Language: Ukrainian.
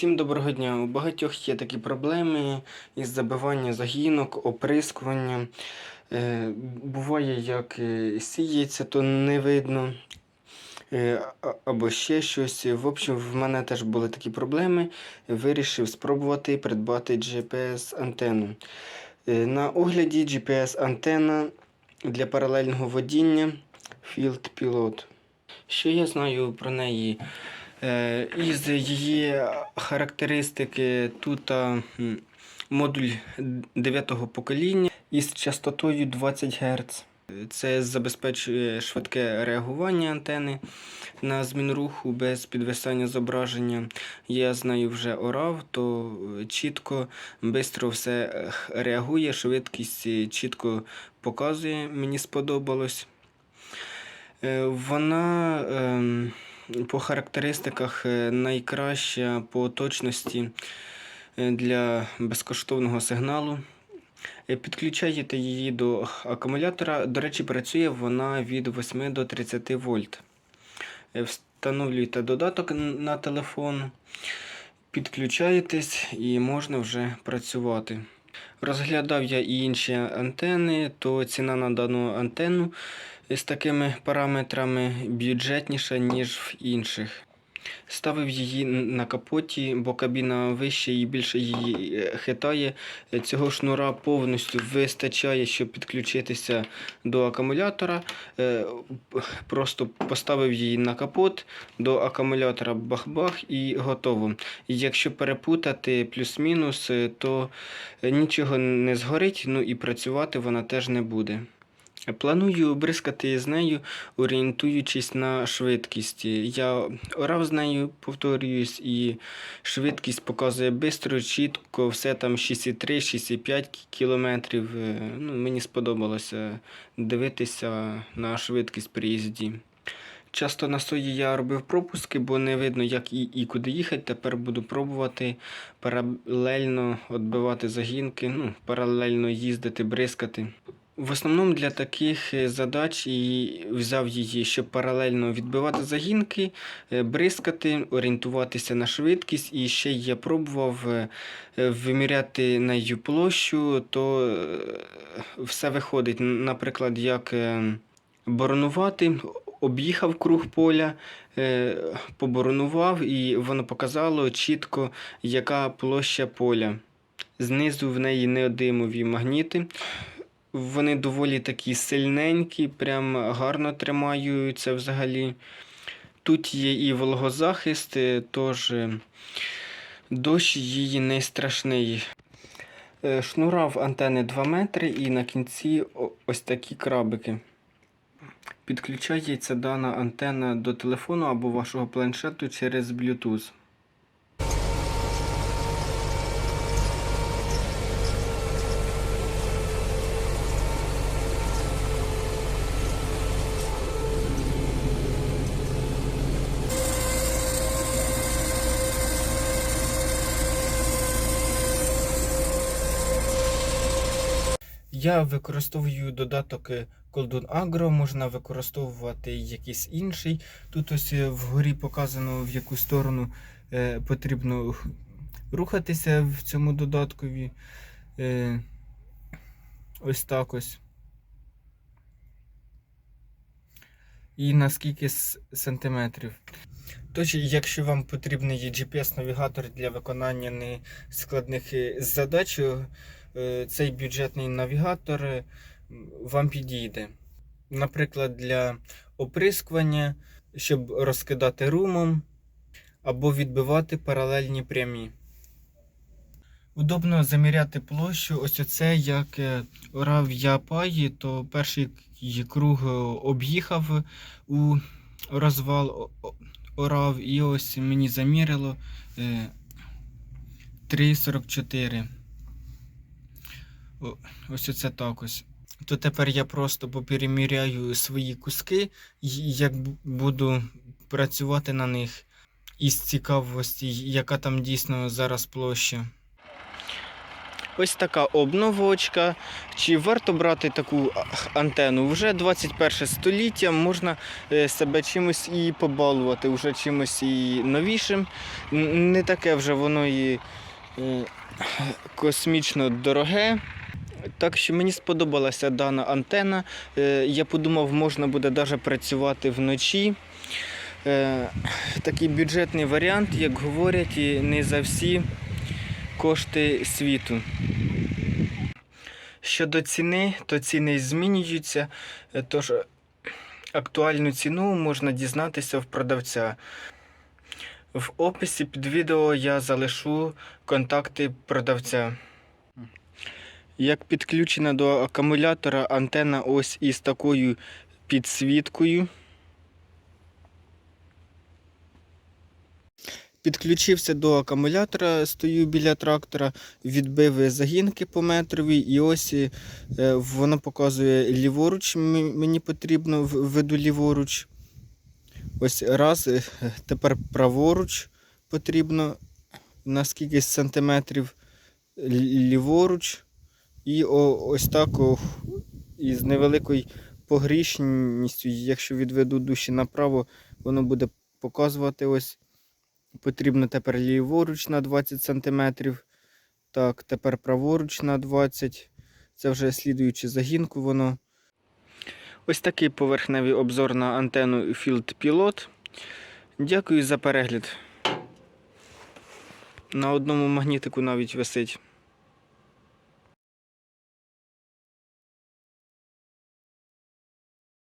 Всім доброго дня. У багатьох є такі проблеми із забиванням загінок, оприскуванням. Е, буває, як е, сіється, то не видно. е, Або ще щось. В общем, в мене теж були такі проблеми. Вирішив спробувати придбати GPS-антенну. На огляді GPS-антенна для паралельного водіння Field Pilot. Що я знаю про неї? Е, Із її характеристики тут модуль 9 покоління із частотою 20 Гц. Це забезпечує швидке реагування антени на зміну руху без підвисання зображення. Я знаю вже орав, то е, чітко, швидко все реагує, швидкість е, чітко показує, мені сподобалось. Вона ем, по характеристиках е, найкраща по точності е, для безкоштовного сигналу. Е, Підключаєте її до акумулятора. До речі, працює вона від 8 до 30 вольт. Встановлюєте додаток на телефон, підключаєтесь і можна вже працювати. Розглядав я і інші антени, то ціна на дану антенну з такими параметрами бюджетніша, ніж в інших. Ставив її на капоті, бо кабіна вища і більше її е, хитає. Цього шнура повністю вистачає, щоб підключитися до акумулятора. Е, Просто поставив її на капот до акумулятора бах-бах і готово. Якщо перепутати плюс-мінус, е, то нічого не згорить, ну і працювати вона теж не буде. Планую бризкати з нею, орієнтуючись на швидкість. Я орав з нею, повторююсь, і швидкість показує швидко, чітко, все там 6,3-6,5 кілометрів. Е, Ну, мені сподобалося дивитися на швидкість при їзді. Часто на сої я робив пропуски, бо не видно, як і, і куди їхати. Тепер буду пробувати паралельно відбивати загінки, ну, паралельно їздити, бризкати. В основному для таких е, задач і взяв її, щоб паралельно відбивати загінки, е, бризкати, орієнтуватися на швидкість. І ще я пробував е, виміряти нею площу, то все виходить. Наприклад, як боронувати, об'їхав круг поля, поборонував, і воно показало чітко, яка площа поля. Знизу в неї неодимові магніти. Вони доволі такі сильненькі, прям гарно тримаються взагалі. Тут є і вологозахист, тож е, дощ її не страшний. Е, Шнура в антени 2 метри і на кінці ось такі крабики. Підключається дана антенна до телефону або вашого планшету через Bluetooth. Я використовую додаток е, Coldon Agro, можна використовувати якийсь інший. Тут ось е, вгорі показано, в яку сторону е, потрібно рухатися в цьому додаткові. Е, ось так ось. І на скільки сантиметрів. Тож, якщо вам потрібний GPS-навігатор для виконання нескладних е, задач, е, е, цей бюджетний навігатор е, вам підійде. Наприклад, для оприскування, щоб розкидати румом або відбивати паралельні прямі. Удобно заміряти площу. Ось оце як е, орав я паї, то перший круг е, об'їхав у розвал орав, і ось мені замірило е, 3,44. Ось оце так ось. То тепер я просто попереміряю свої куски, і як буду працювати на них із цікавості, яка там дійсно зараз площа. Ось така обновочка. Чи варто брати таку антенну? Вже 21 століття можна е, себе чимось і побалувати, вже чимось і новішим. Не таке вже воно і е, космічно дороге. Так що мені сподобалася дана антена. Е, Я подумав, можна буде навіть працювати вночі. Е, Такий бюджетний варіант, як говорять, і не за всі кошти світу. Щодо ціни, то ціни змінюються, е, тож актуальну ціну можна дізнатися в продавця. В описі під відео я залишу контакти продавця. Як підключена до акумулятора антенна ось із такою підсвіткою. Підключився до акумулятора, стою біля трактора, відбив загінки по метрові, і ось е, воно показує ліворуч. Мені потрібно веду ліворуч. Ось раз, е, тепер праворуч потрібно на скільки сантиметрів ліворуч. І ось так із невеликою погрішністю, якщо відведу душі направо, воно буде показувати ось. Потрібно тепер ліворуч на 20 см. Так, тепер праворуч на 20 Це вже слідуючи загінку воно. Ось такий поверхневий обзор на антенну Field Pilot. Дякую за перегляд. На одному магнітику навіть висить.